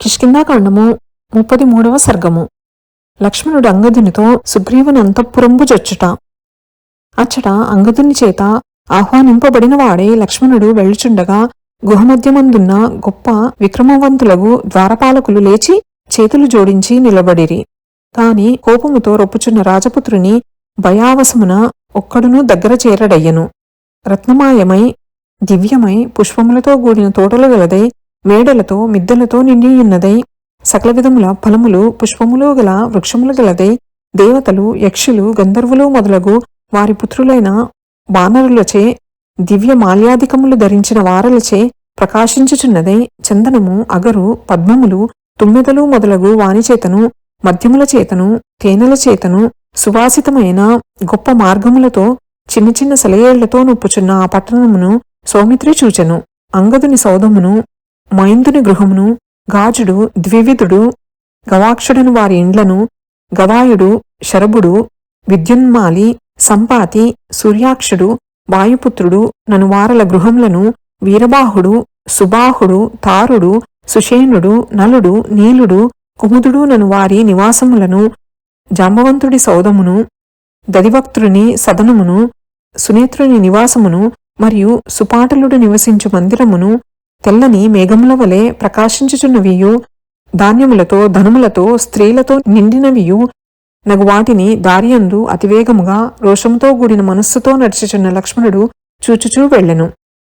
కిష్కిందాకాండము ముప్పది మూడవ సర్గము. లక్ష్మణుడు అంగదునితో సుగ్రీవుని అంతఃపురంబు జొచ్చుట. అచ్చట అంగదుని చేత ఆహ్వానింపబడిన వాడే లక్ష్మణుడు వెళ్ళుచుండగా గుహమధ్యమందున్న గొప్ప విక్రమవంతులకు ద్వారపాలకులు లేచి చేతులు జోడించి నిలబడిరి. కాని కోపముతో రొప్పుచున్న రాజపుత్రుని భయావసమున ఒక్కడునూ దగ్గర చేరడయ్యను. రత్నమాయమై దివ్యమై పుష్పములతో కూడిన తోటలు గలదై మేడలతో మిద్దెలతో నిండియున్నదై సకల విధముల ఫలములు పుష్పములు గల వృక్షములు గలదై దేవతలు యక్షులు గంధర్వులు మొదలగు వారి పుత్రులైన వానరులచే దివ్య మాల్యాధికములు ధరించిన వారలచే ప్రకాశించుచున్నదై చందనము అగరు పద్మములు తుమ్మెదలు మొదలగు వానిచేతను మద్యముల చేతను తేనెల చేతను సువాసితమైన గొప్ప మార్గములతో చిన్న చిన్న సెలయేళ్ళతో నొప్పుచున్న ఆ పట్టణమును సౌమిత్రి చూచెను. అంగదుని సౌధమును మైందుని గృహమును గాజుడు ద్వివిధుడు గవాక్షుడను వారి ఇండ్లను గవాయుడు శరభుడు విద్యున్మాలి సంపాతి సూర్యాక్షుడు వాయుపుత్రుడు ననువారల గృహములను వీరబాహుడు సుబాహుడు తారుడు సుషేణుడు నలుడు నీలుడు కుముదుడు నను వారి నివాసములను జాంబవంతుడి సౌధమును దదిభక్తుని సదనమును సునేత్రుని నివాసమును మరియు సుపాటలుడు నివసించు మందిరమును తెల్లని మేఘముల వలె ప్రకాశించుచున్నవియు ధాన్యములతో ధనములతో స్త్రీలతో నిండినవియు నగు వాటిని దారియందు అతివేగముగా రోషముతో కూడిన మనస్సుతో నడిచిచున్న లక్ష్మణుడు చూచుచూ వెళ్ళెను.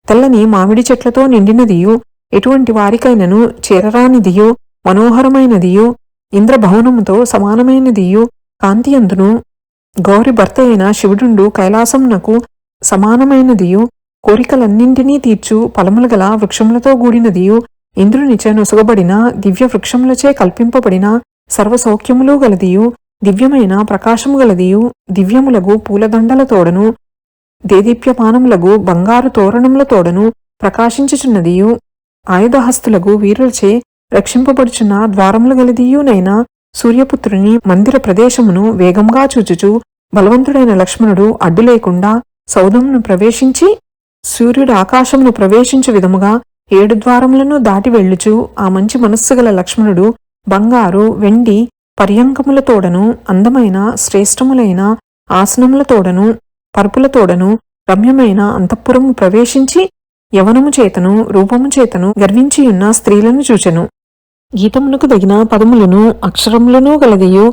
తెల్లని మామిడి చెట్లతో నిండినదియు ఎటువంటి వారికైనను చేరరానిదియు మనోహరమైనదియు ఇంద్రభవనముతో సమానమైనదియు కాంతియందును గౌరి భర్త అయిన శివుడుండు కైలాసమునకు సమానమైనదియు కోరికలన్నింటినీ తీర్చు ఫలములు గల వృక్షములతో కూడినదియు ఇంద్రునిచే నొసగబడిన దివ్య వృక్షములచే కల్పింపబడిన సర్వసౌఖ్యములు గలదియు దివ్యమైన ప్రకాశము గలదియు దివ్యములగు పూలదండలతోడను దేదీప్యపానములగు బంగారు తోరణములతోడను ప్రకాశించుచున్నదియు ఆయుధహస్తులగు వీరులచే రక్షింపబడుచున్న ద్వారములు గలదియునైనా సూర్యపుత్రుని మందిర ప్రదేశమును వేగంగా చూచుచు బలవంతుడైన లక్ష్మణుడు అడ్డు లేకుండా సౌధమును ప్రవేశించి సూర్యుడు ఆకాశమును ప్రవేశించు విధముగా ఏడు ద్వారములను దాటి వెళ్ళుచు ఆ మంచి మనస్సు గల లక్ష్మణుడు బంగారు వెండి పర్యంకములతోడను అందమైన శ్రేష్టములైన ఆసనములతోడను పరుపులతోడను రమ్యమైన అంతఃపురము ప్రవేశించి యవనము చేతను రూపము చేతను గర్వించియున్న స్త్రీలను చూచెను. గీతమునకు దగిన పదములను అక్షరములను గలదియు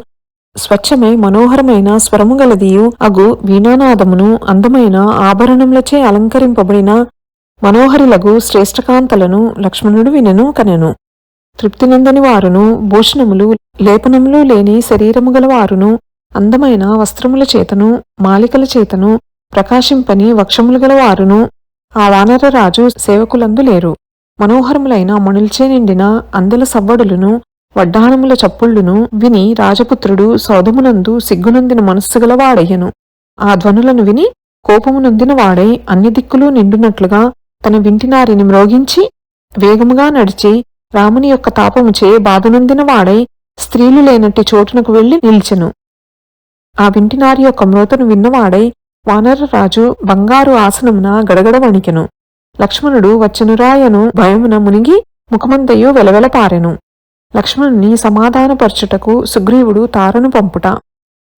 స్వచ్ఛమై మనోహరమైన స్వరము గలదియు అగు వీణానాదమును అందమైన ఆభరణములచే అలంకరింపబడిన మనోహరిలగు శ్రేష్టకాంతలను లక్ష్మణుడు వినెను కనెను. తృప్తినందని వారును భూషణములు లేపనములు లేని శరీరము గలవారును అందమైన వస్త్రముల చేతను మాలికల చేతను ప్రకాశింపని వక్షములు గలవారును ఆ వానరరాజు సేవకులందు లేరు. మనోహరములైన మణుల్చే నిండిన అందల సవ్వడులను వడ్డానముల చప్పుళ్ళును విని రాజపుత్రుడు సోదమునందు సిగ్గునందిన మనస్సు గలవాడయ్యను. ఆ ధ్వనులను విని కోపమునందిన వాడై అన్ని దిక్కులు నిండునట్లుగా తన వింటినారిని మ్రోగించి వేగముగా నడిచి రాముని యొక్క తాపముచే బాధనొందిన వాడై స్త్రీలు లేనట్టి చోటునకు వెళ్ళి నిలిచెను. ఆ వింటినారి యొక్క మ్రోతను విన్నవాడై వానరరాజు బంగారు ఆసనమున గడగడ వణికెను. లక్ష్మణుడు వచ్చనురాయను భయమున మునిగి ముఖమంతయు వెలవెలపారెను. లక్ష్మణుని సమాధానపరచుటకు సుగ్రీవుడు తారను పంపుట.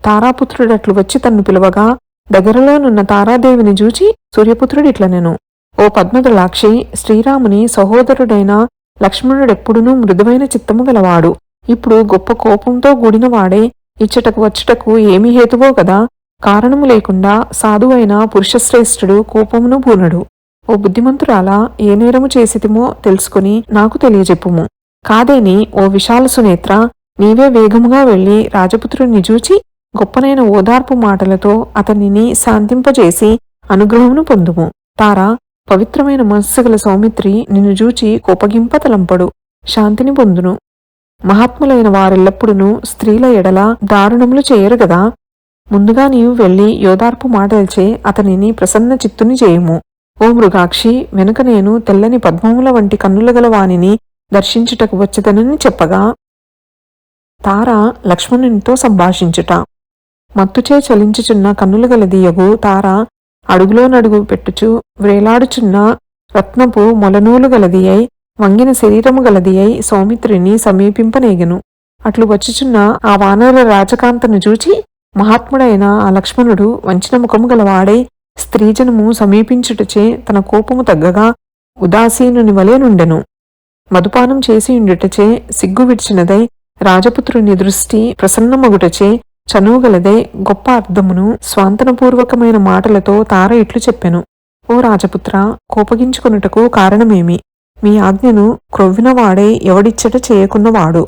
తారాపుత్రుడట్లు వచ్చి తన్ను పిలువగా దగ్గరలోనున్న తారాదేవిని చూచి సూర్యపుత్రుడిట్లనెను ఓ పద్మదలాక్షి శ్రీరాముని సహోదరుడైన లక్ష్మణుడెప్పుడునూ మృదువైన చిత్తము గలవాడు ఇప్పుడు గొప్ప కోపంతో కూడినవాడే ఇచ్చటకు వచ్చుటకు ఏమి హేతువో కదా కారణము లేకుండా సాధువైన పురుషశ్రేష్ఠుడు కోపమును పూనడు ఓ బుద్ధిమంతురాలా ఏ నేరము చేసితిమో తెలుసుకుని నాకు తెలియజెప్పుము. కాదేని ఓ విశాల సునేత్ర నీవే వేగముగా వెళ్ళి రాజపుత్రుణ్ణి చూచి గొప్పనైన ఓదార్పు మాటలతో అతనిని శాంతింపజేసి అనుగ్రహమును పొందుము. తారా పవిత్రమైన మనస్సు గల సౌమిత్రి నిన్ను చూచి కోపగింప తలంపడు. శాంతిని పొందును. మహాత్ములైన వారెల్లప్పుడూ స్త్రీల ఎడల దారుణములు చేయరు గదా? ముందుగా నీవు వెళ్ళి యోదార్పు మాటల్చే అతనిని ప్రసన్న చిత్తుని చేయుము. ఓ మృగాక్షి వెనుక నేను తెల్లని పద్మముల వంటి కన్నుల గల వానిని దర్శించుటకు వచ్చదనని చెప్పగా తార లక్ష్మణునితో సంభాషించుట. మత్తుచే చలించుచున్న కన్నులు గలదియగు తార అడుగులో నడుగు పెట్టుచు వ్రేలాడుచున్న రత్నపు మొలనూలు గలది అయి వంగిన శరీరము గలది అయి సౌమిత్రిని సమీపింపనేగెను. అట్లు వచ్చుచున్న ఆ వానర రాజకాంతను చూచి మహాత్ముడైన ఆ లక్ష్మణుడు వంచిన ముఖము గలవాడై స్త్రీజనము సమీపించుటచే తన కోపము తగ్గగా ఉదాసీనుని వలె నుండెను. మధుపానం చేసి ఉండుటచే సిగ్గు విడిచినదై రాజపుత్రుని దృష్టి ప్రసన్నమగుటచే చనువుగలదై గొప్ప అర్థమును స్వాంతనపూర్వకమైన మాటలతో తార ఇట్లు చెప్పెను. ఓ రాజపుత్ర కోపగించుకొనుటకు కారణమేమి? మీ ఆజ్ఞను క్రొవ్వినవాడే ఎవడిచ్చట చేయకున్నవాడు?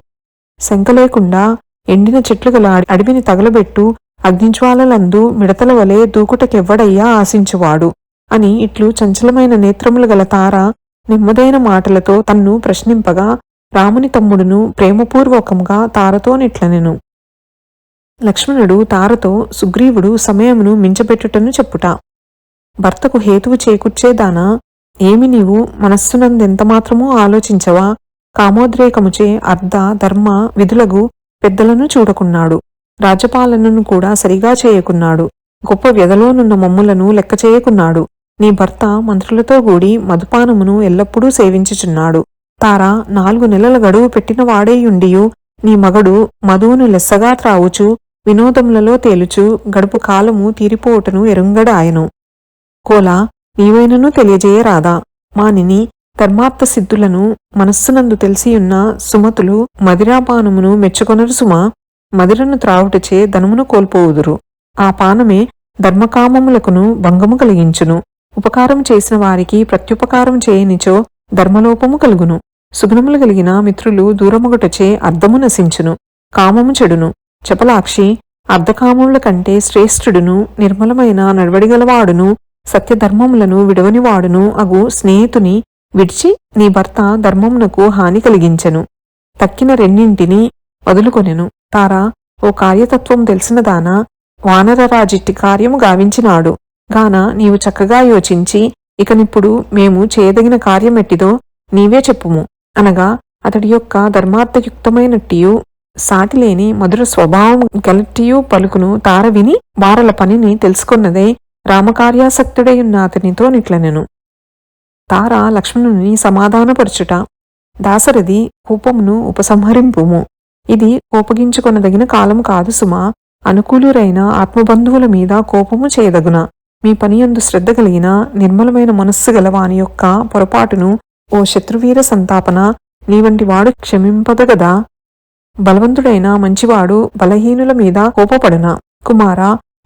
శంక లేకుండా ఎండిన చెట్లు గల అడవిని తగలబెట్టు అగ్నిజ్వాలలందు మిడతల వలె దూకుటకెవ్వడయ్యా ఆశించువాడు? అని ఇట్లు చంచలమైన నేత్రములు గల తార నిమ్మదైన మాటలతో తన్ను ప్రశ్నింపగా రాముని తమ్ముడును ప్రేమపూర్వకంగా తారతో నిట్లనెను. లక్ష్మణుడు తారతో సుగ్రీవుడు సమయమును మించబెట్టుటను చెప్పుట. భర్తకు హేతువు చేకూర్చేదానా? ఏమి నీవు మనస్సునందెంతమాత్రమూ ఆలోచించవా? కామోద్రేకముచే అర్ధ ధర్మ విధులగు పెద్దలను చూడకున్నాడు. రాజ్యపాలనను కూడా సరిగా చేయకున్నాడు. గొప్ప వ్యధలోనున్న మమ్ములను లెక్క చేయకున్నాడు నీ భర్త మంత్రులతో కూడి మధుపానమును ఎల్లప్పుడూ సేవించుచున్నాడు. తారా నాలుగు నెలల గడువు పెట్టిన వాడేయుండియు నీ మగడు మధువును లెస్సగా త్రావుచు వినోదములలో తేలుచు గడుపు కాలము తీరిపోవుటను ఎరుంగడాయను. కోలా నీవైనను తెలియజేయరాదా? మానిని ధర్మార్థ సిద్ధులను మనస్సునందు తెలిసియున్న సుమతులు మదిరాపానమును మెచ్చుకొనరు సుమా? మదిరను త్రావుటచే ధనమును కోల్పోవుదురు. ఆ పానమే ధర్మకామములకును భంగము కలిగించును. ఉపకారం చేసిన వారికి ప్రత్యుపకారం చేయనిచో ధర్మలోపము కలుగును. సుగుణములు కలిగిన మిత్రులు దూరముగటచే అర్ధము నశించును. కామము చెడును. చపలాక్షి అర్ధకామముల కంటే శ్రేష్ఠుడును నిర్మలమైన నడవడిగలవాడును సత్యధర్మములను విడవనివాడును అగు స్నేహితుని విడిచి నీ భర్త ధర్మమునకు హాని కలిగించెను. తక్కిన రెండింటిని వదులుకొనెను. తారా ఓ కార్యతత్వం తెలిసినదానా వానరరాజిట్టి కార్యము గావించినాడు. గాన నీవు చక్కగా యోచించి ఇకనిప్పుడు మేము చేయదగిన కార్యమెట్టిదో నీవే చెప్పుము. అనగా అతడి యొక్క ధర్మార్థయుక్తమైనట్టియు సాటిలేని మధుర స్వభావం గలట్టియు పలుకును తార విని వారల పనిని తెలుసుకున్నదే రామకార్యాసక్తుడై ఉన్న అతనితో నిట్లనెను. తార లక్ష్మణుని సమాధానపరచుట దాసరథి కోపమును ఉపసంహరింపుము. ఇది కోపగించుకొనదగిన కాలం కాదు సుమా అనుకూలురైన ఆత్మబంధువుల మీద కోపము చేయదగున? మీ పనియందు శ్రద్ధ కలిగిన నిర్మలమైన మనస్సు గల వాని యొక్క పొరపాటును ఓ శత్రువీర సంతాపన నీ వంటి వాడు క్షమింపదగదా బలవంతుడైన మంచివాడు బలహీనుల మీద కోపపడన. కుమార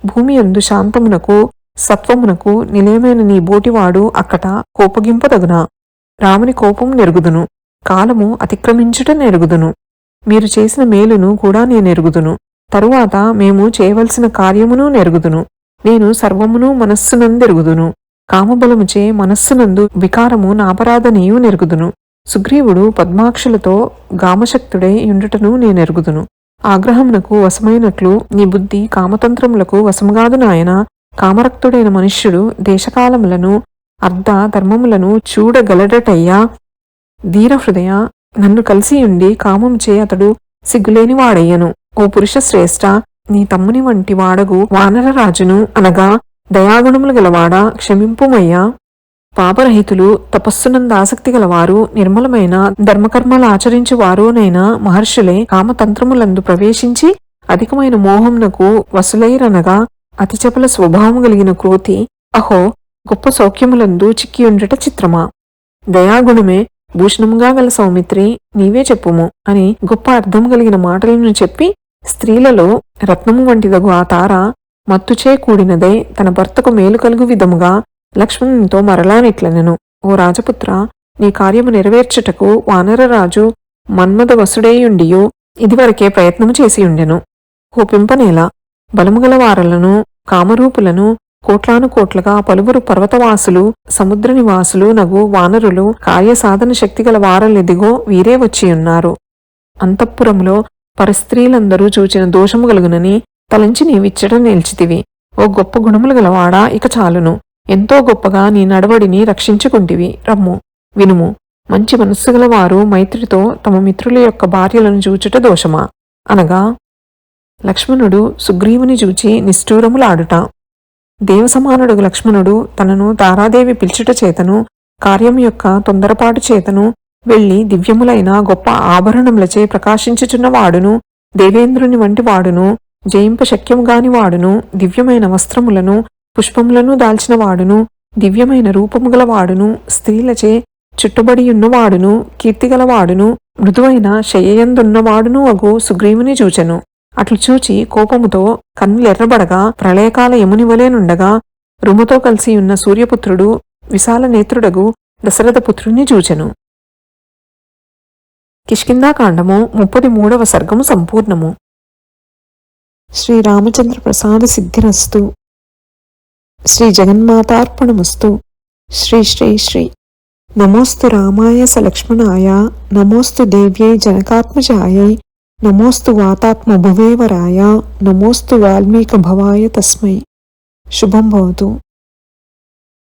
భూమి యందు శాంతమునకు సత్వమునకు నిలయమైన నీ బోటివాడు అక్కట కోపగింపదగునా. రాముని కోపం నెరుగుదును. కాలము అతిక్రమించుట నెరుగుదును. మీరు చేసిన మేలును కూడా నేనెరుగుదును. తరువాత మేము చేయవలసిన కార్యమును నెరుగుదును. నేను సర్వమును మనస్సునందెరుగుదును కామబలముచే మనస్సునందు వికారము నాపరాధనీయు నెరుగుదును. సుగ్రీవుడు పద్మాక్షులతో గామశక్తుడై ఉండుటను నేనెరుగుదును ఆగ్రహమునకు వశమైనట్లు నీ బుద్ధి కామతంత్రములకు వశముగాదు నాయన. కామరక్తుడైన మనుష్యుడు దేశకాలములను అర్ధ ధర్మములను చూడగలడటయ్యా. ధీరహృదయ నన్ను కలిసియుండి కామంచే అతడు సిగ్గులేనివాడయ్యను. ఓ పురుష శ్రేష్ఠ నీ తమ్ముని వంటి వాడగు వానరరాజును అనగా దయాగుణములు గలవాడా క్షమింపుమయ్యా. పాపరహితులు తపస్సునంద ఆసక్తి గలవారు నిర్మలమైన ధర్మకర్మలు ఆచరించువారునైనా మహర్షులే కామతంత్రములందు ప్రవేశించి అధికమైన మోహంనకు వసులైరనగా అతి చపల స్వభావము కలిగిన క్రోతి అహో గొప్ప సౌఖ్యములందు చిక్కియుండుట చిత్రమా. దయాగుణమే భూషణముగా గల సౌమిత్రి నీవే చెప్పుము అని గొప్ప అర్థం కలిగిన మాటలను చెప్పి స్త్రీలలో రత్నము వంటిదగు ఆ తార మత్తుచే కూడినదై తన భర్తకు మేలు కలుగు విధముగా లక్ష్మణునితో మరలానిట్లనెను. ఓ రాజపుత్ర నీ కార్యము నెరవేర్చుటకు వానరరాజు మన్మదవసుడేయుండియో ఇదివరకే ప్రయత్నము చేసియుండెను. కోపింపనేలా బలముగల వారలను కామరూపులను కోట్లాను కోట్లుగా పలువురు పర్వతవాసులు సముద్ర నివాసులు నగు వానరులు కార్యసాధన శక్తిగల వారలెదిగో వీరే వచ్చియున్నారు. అంతఃపురంలో పరస్త్రీలందరూ చూచిన దోషము కలుగునని తలంచి నీవిచ్చట నిలిచితివి. ఓ గొప్ప గుణములు గలవాడా ఇక చాలును. ఎంతో గొప్పగా నీ నడవడిని రక్షించుకుంటివి. రమ్ము. వినుము. మంచి మనస్సు గలవారు మైత్రితో తమ మిత్రుల యొక్క భార్యలను చూచుట దోషమా? అనగా లక్ష్మణుడు సుగ్రీవుని చూచి నిష్ఠూరములాడుట. దేవసమానుడు లక్ష్మణుడు తనను తారాదేవి పిలుచుట చేతను కార్యం యొక్క తొందరపాటు చేతను వెళ్ళి దివ్యములైన గొప్ప ఆభరణములచే ప్రకాశించుచున్న వాడును దేవేంద్రుని వంటి వాడును జయింప శక్యముగాని వాడును దివ్యమైన వస్త్రములను పుష్పములను దాల్చిన వాడును దివ్యమైన రూపము గలవాడును స్త్రీలచే చుట్టుబడియున్నవాడును కీర్తిగలవాడును మృదువైన శయ్యందున్నవాడును అగు సుగ్రీవుని చూచెను. అట్లు చూచి కోపముతో కన్నులెర్రబడగా ప్రళయకాల యమునివలేనుండగా రుముతో కలిసి ఉన్న సూర్యపుత్రుడు విశాల నేత్రుడగు దశరథపుత్రుని చూచెను. కిష్కిందాకాండము ముప్పది మూడవ సర్గము సంపూర్ణము. శ్రీరామచంద్ర ప్రసాద సిద్ధిరస్తు. శ్రీ జగన్మాతార్పణమస్తు. శ్రీ శ్రీ శ్రీ. నమోస్తు రామాయ సలక్ష్మణాయ. నమోస్తు దేవ్యై జనకాత్మజాయై. నమోస్తు వాతాత్మ భువేవరాయ నమోస్తు వాల్మీక భవాయ తస్మై. శుభం భవతు.